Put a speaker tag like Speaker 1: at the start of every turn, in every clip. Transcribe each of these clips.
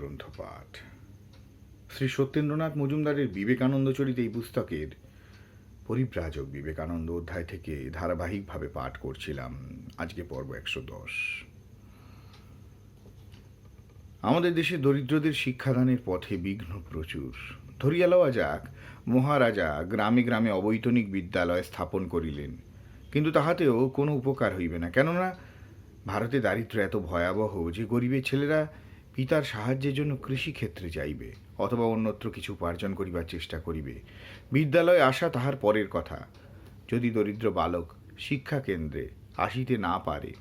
Speaker 1: গ্রন্থপাঠ। শ্রী সত্যেন্দ্রনাথ মজুমদারের বিবেকানন্দ চরিত এই পুস্তকের পরিব্রাজক বিবেকানন্দ অধ্যায় থেকে ধারাবাহিকভাবে পাঠ করছিলাম। আজকে পর্ব একশো দশ। আমাদের দেশে দরিদ্রদের শিক্ষাদানের পথে বিঘ্ন প্রচুর। ধরিয়া লওয়া যাক, মহারাজা গ্রামে গ্রামে অবৈতনিক বিদ্যালয় স্থাপন করিলেন, কিন্তু তাহাতেও কোনো উপকার হইবে না। কেননা, ভারতে দারিদ্র্য এত ভয়াবহ যে গরিবের ছেলেরা পিতার সাহায্যের জন্য কৃষিক্ষেত্রে যাইবে অথবা অন্যত্র কিছু উপার্জন করিবার চেষ্টা করিবে। বিদ্যালয়ে আসা তাহার পরের কথা। যদি দরিদ্র বালক শিক্ষা কেন্দ্রে আসিতে না পারে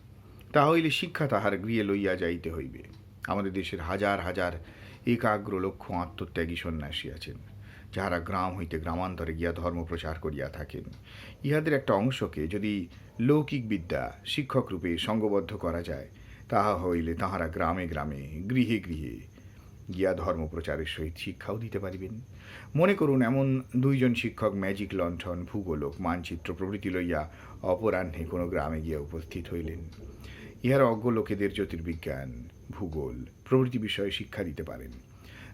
Speaker 1: তাহলে শিক্ষা তাহার গৃহে লইয়া যাইতে হইবে। আমাদের দেশের হাজার হাজার একাগ্র লক্ষ্য আত্মত্যাগী সন্ন্যাসী আছেন, যাহারা গ্রাম হইতে গ্রামান্তরে গিয়া ধর্ম প্রচার করিয়া থাকেন। ইহাদের একটা অংশকে যদি লৌকিক বিদ্যা শিক্ষক রূপে সঙ্গবদ্ধ করা যায় তাহা হইলে তাহারা গ্রামে গ্রামে, গৃহে গৃহে গিয়া ধর্ম প্রচারের সহিত শিক্ষাও দিতে পারিবেন। মনে করুন, এমন দুইজন শিক্ষক ম্যাজিক লণ্ঠন, ভূগোলক, মানচিত্র প্রভৃতি লইয়া অপরাহ্নে কোনো গ্রামে গিয়া উপস্থিত হইলেন। ইহারা অজ্ঞ লোকেদের জ্যোতির্বিজ্ঞান, ভূগোল প্রভৃতি বিষয়ে শিক্ষা দিতে পারেন।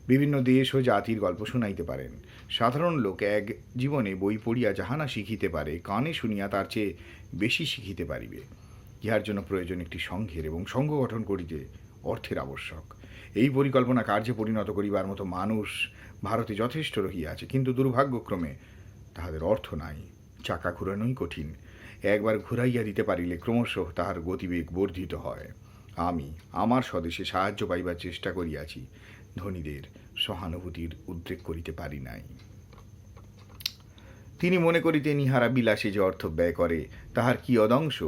Speaker 1: বিভিন্ন দেশ ও জাতির গল্প শুনাইতে পারেন। সাধারণ লোক এক জীবনে বই পড়িয়া যাহানা শিখিতে পারে, কানে শুনিয়া তার চেয়ে বেশি শিখিতে পারিবে। ইহার জন্য প্রয়োজন একটি সংঘের এবং সংঘ গঠন করিতে অর্থের আবশ্যক। এই পরিকল্পনা কার্যে পরিণত করিবার মতো মানুষ ভারতে যথেষ্ট রহিয়াছে, কিন্তু দুর্ভাগ্যক্রমে তাহাদের অর্থ নাই, চাকা ঘুরানোই কঠিন। একবার ঘুরাইয়া দিতে পারিলে ক্রমশ তাহার গতিবেগ বর্ধিত হয়। আমি আমার স্বদেশে সাহায্য পাইবার চেষ্টা করিয়াছি, ধনীদের সহানুভূতির উদ্রেক করিতে পারি নাই। তিনি মনে করিতেন, ইহারা বিলাসে যে অর্থ ব্যয় করে, তাহার কি অদংশ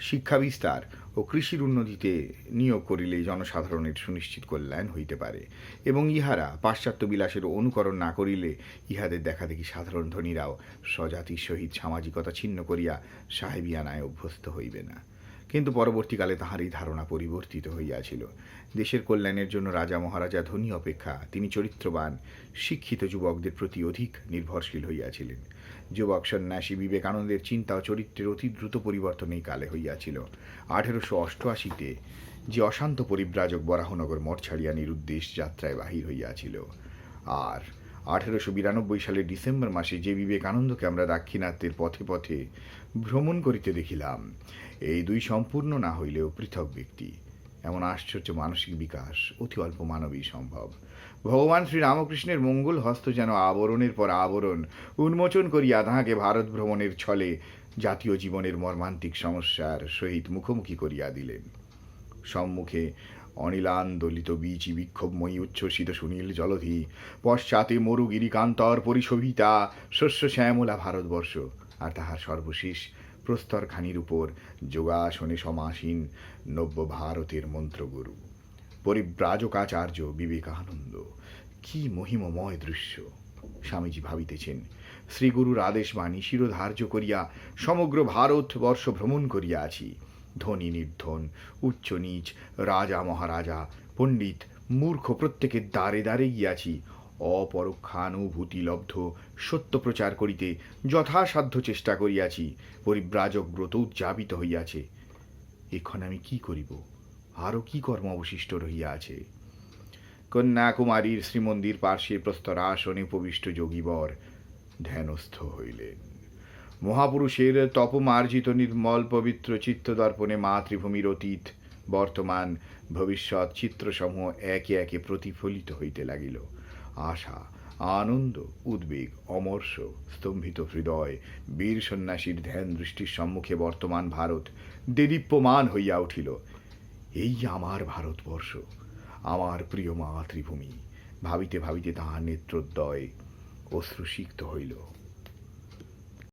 Speaker 1: শিক্ষা বিস্তার ও কৃষির উন্নতিতে নিয়োগ করিলে জনসাধারণের সুনিশ্চিত কল্যাণ হইতে পারে এবং ইহারা পাশ্চাত্য বিলাসের অনুকরণ না করিলে ইহাদের দেখা দেখি সাধারণ ধনীরাও স্বজাতির সহিত সামাজিকতা ছিন্ন করিয়া সাহেবিয়ানায় অভ্যস্ত হইবে না। কিন্তু পরবর্তীকালে তাহার এই ধারণা পরিবর্তিত হইয়াছিল। দেশের কল্যাণের জন্য রাজা মহারাজা ধনী অপেক্ষা তিনি চরিত্রবান, শিক্ষিত যুবকদের প্রতি অধিক নির্ভরশীল হইয়াছিলেন। যুবক সন্ন্যাসী বিবেকানন্দের চিন্তা ও চরিত্রের অতি দ্রুত পরিবর্তন এই কালে হইয়াছিল। আঠেরোশো অষ্টআশিতে যে অশান্ত পরিব্রাজক বরাহনগর মঠ ছাড়িয়া নিরুদ্দেশ যাত্রায় বাহির হইয়াছিল। আর আঠেরোশো বিরানব্বই সালের ডিসেম্বর মাসে যে বিবেকানন্দকে আমরা দাক্ষিণাত্যের পথে পথে ভ্রমণ করিতে দেখিলাম, এই দুই সম্পূর্ণ না হইলেও পৃথক ব্যক্তি। এমন আশ্চর্য মানসিক বিকাশ, অতি অল্প মানবী সম্ভব। ভগবান শ্রীরামকৃষ্ণের মঙ্গল হস্ত যেন আবরণের পর আবরণ উন্মোচন করিয়া তাহাকে ভারত ভ্রমণের ছলে জাতীয় জীবনের মর্মান্তিক সমস্যার সহিত মুখোমুখি করিয়া দিলেন। সম্মুখে অনিলান্দোলিত বীচি বিক্ষোভময়ী উচ্ছ্বসিত সুনীল জলধি, পশ্চাতে মরুগিরিকান্তর পরিশোভিতা, শস্য শ্যামলা ভারতবর্ষ। আর তাহার সর্বশেষ প্রস্তরখানির উপর যোগাসনে সমাসীন নব্য ভারতের মন্ত্রগুরু, পরিব্রাজকাচার্য বিবেকানন্দ। কি মহিমময় দৃশ্য! স্বামীজি ভাবিতেছেন, শ্রীগুরুর আদেশ বাণী শিরোধার্য করিয়া সমগ্র ভারতবর্ষ ভ্রমণ করিয়াছি ধনী নির্ধন উচ্চ নীচ, রাজা মহারাজা, পণ্ডিত, মূর্খ প্রত্যেকের দ্বারে দ্বারে গিয়াছি। অপরক্ষানুভূতি লব্ধ সত্য প্রচার করিতে যথাসাধ্য চেষ্টা করিয়াছি, পরিব্রাজক ব্রত উদযাপিত হইয়াছে। এখন আমি কি করিব? আরও কি কর্ম অবশিষ্ট রহিয়া আছে? কন্যাকুমারীর শ্রীমন্দির পার্শ্বে প্রস্তর আসনে উপবিষ্ট যোগীবর ধ্যানস্থ হইলেন। মহাপুরুষের তপমার্জিত নির্মল পবিত্র চিত্তদর্পণে মাতৃভূমির অতীত, বর্তমান, ভবিষ্যৎ চিত্রসমূহ একে একে প্রতিফলিত হইতে লাগিল। আশা, আনন্দ, উদ্বেগ, অমর্ষ, স্তম্ভিত হৃদয়, বীর সন্ন্যাসীর ধ্যান দৃষ্টির সম্মুখে বর্তমান ভারত দেদীপ্যমান হইয়া উঠিল। এই আমার ভারতবর্ষ, আমার প্রিয় মাতৃভূমি, ভাবিতে ভাবিতে তাহার নেত্রোদ্দয় অশ্রুসিক্ত হইল।